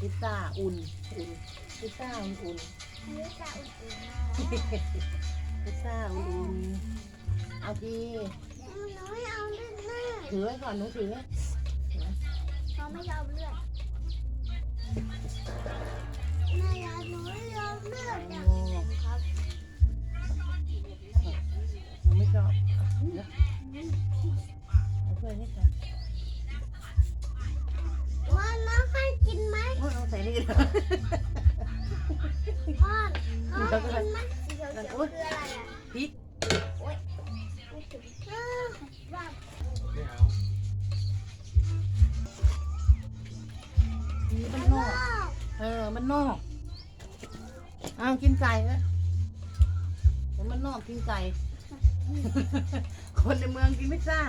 พิซซ่าอุ่นอุ่นพิซซ่าอุ่นอุ่นอันนี้จะอุ่นๆนะพิซซ่าอุ่นอุ่นเอาทีหนูไม่เอาเลือดหน้าถือไว้ก่อนหนูถือไว้เขาไม่ยอมเลือดแม่ยาหนูไม่ยอมเลือดอย่างนี้ครับหนูไม่ชอบเดี๋ยวเอาถ้วยนี้ก่อนว่า พ่อพ่อกินไหมสีเขียวๆคืออะไรอะพริกม่ถึงเออว่าไม่เอานี่มันนอก เออ มันนอกเอากินไก่ไหมผมมันนอกกินไก่ คนในเมืองกินพิซซ่า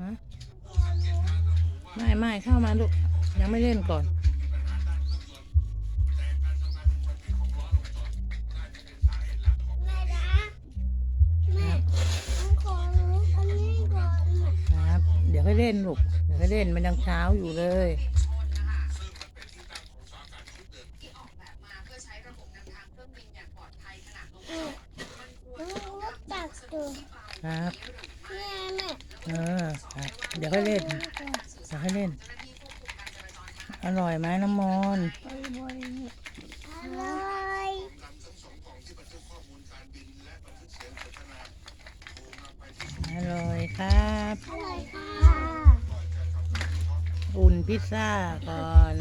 ฮะ ไม่ไม่เข้ามาลูก ยังไม่เล่นก่อน แม่จ๋าแม่ต้องขอรู้อันนี้ก่อนครับ เดี๋ยวให้เล่นลูก เดี๋ยวให้เล่นมันยังเช้าอยู่เลยรู้ว่าตักตัวครับ แม่แม่ เออครับเดี๋ยวให้เล่น เดี๋ยวให้เล่น อร่อยไหมน้ำมนต์บริบริอร่อยอร่อยครับ อร่อยค่ะ อุ่นพิซซ่าก่อน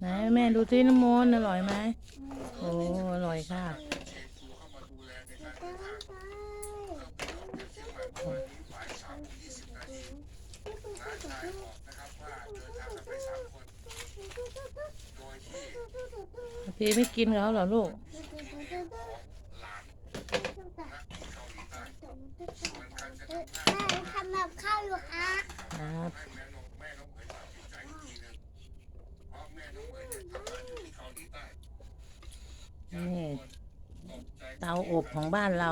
ไหนแม่ดูซิน้ำมนต์อร่อยไหมโอ้อร่อยค่ะพี่ไม่กินเขาเหรอลูกแม่ทำแบบข้าวอยู่ฮะครับ นี่เตาอบของบ้านเรา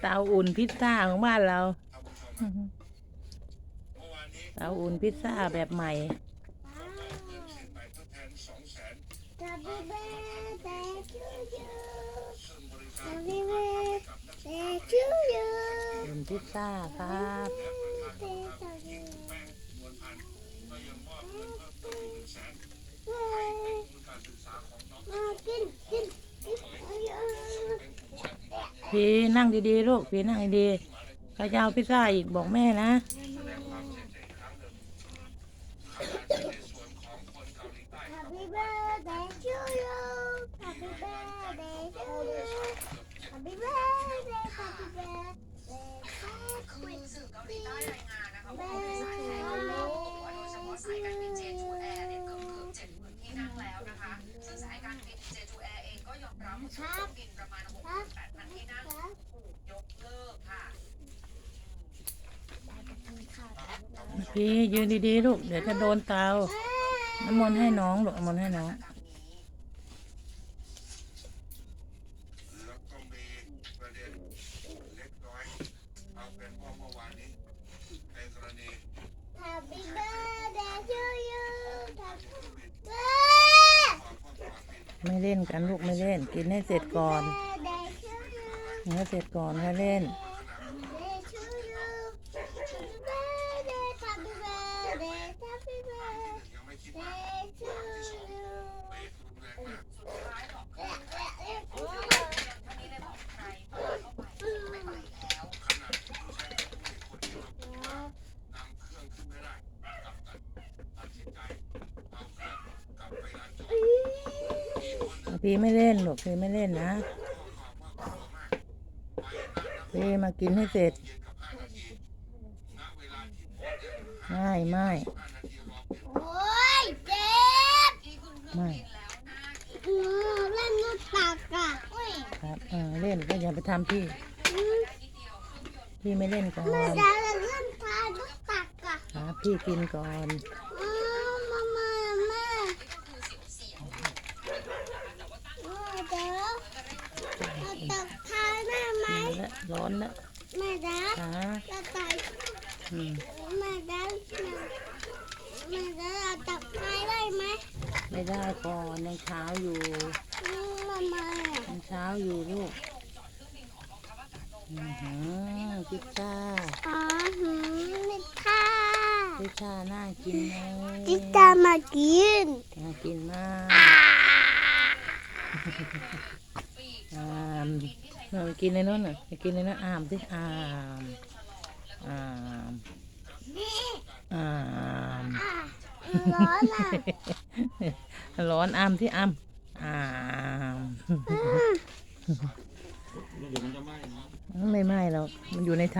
เตาอุ่นพิซซ่าของบ้านเรา เตาอุ่นพิซซ่าแบบใหม่ Happy birthday to you Happy birthday to you อุ่นพิซซ่าครับ Birthday to you มากินกินกินเยอะ พี่นั่งดีๆลูกพี่นั่งดีๆใครจะเอาพิซซ่าอีกบอกแม่นะคือสื่อเกาหลีใต้รายงานนะคะว่าผู้โดยสารไทยเข้ามาบอกว่าโดยเฉพาะสายการบินเจจูแอร์เนี่ยเกือบเกือบจ็ดหมื่นที่นั่งแล้วนะคะซึ่งสายการบินเจจูแอร์เองก็ยอมรับว่าช่วงบินประมาณหกหมื่นแปดพันที่นั่งถูกยกเลิกค่ะ พี่ยืนดีๆลูก เดี๋ยวจะโดนเตาน้ำมนต์ให้น้องลูกน้ำมนต์ให้น้องไม่เล่นกันลูกไม่เล่น กินให้เสร็จก่อนให้เสร็จก่อนค่อยเล่น Birthday to you. Birthday, happy birthday, happy birthday ยังไม่คิดว่า to you. เบรกรุนแรงมาก สุดท้ายบอก เอ๊ะเอ๊ะเอ๊ะ ท่านนี้ได้บอกใครเปิดเข้าไปไม่ไปแล้ว ขนาดที่ใช้คนที่เราบอกว่านำเครื่องขึ้นไม่ได้กลับตัดตัดสินใจเอาเครื่องกลับไปร้านจอดมีคนหนึ่ง พี่ไม่เล่นหรอกพี่ไม่เล่นนะข้อความว่ากลัวมากไปนั่นนะพี่มากินให้เสร็จเย็นกับ5นาทีณเวลาที่โพสต์เนี่ยไม่ไม่5นาทีรอเปลี่ยนโอ้ยเจ็บที่ขึ้นเครื่องบินแล้วน่ากินอืมเล่นลูกตักอะอุ้ยครับเออเล่นก็อย่าไปทำพี่อืมพี่ไม่เล่นก่อแม่นดาเล่นทายลูกตักอะครับพี่กินก่อน อืมมามาแม่โอ้เดี๋ยวเรา ตักทายแม่ไหมนี่ละร้อนละแม่ดาขาเราตักอืมแม่ดาแม่ดาเราตักทายได้ไหมไม่ได้ก่อนยังเช้าอยู่อืมมามาอะยังเช้าอยู่ลูกอือหือพิซซ่าอ๋อหืมนิท่าพิซซ่าน่ากินไหมจิตามากินน่ากินมาก อาอามเราไปกินในนู้นน่ะไปกินในนั้นอามสิอามอามอามร้อนอะร้อนอามที่อามอามอืมไม่ไหม้แล้วมันอยู่ในถ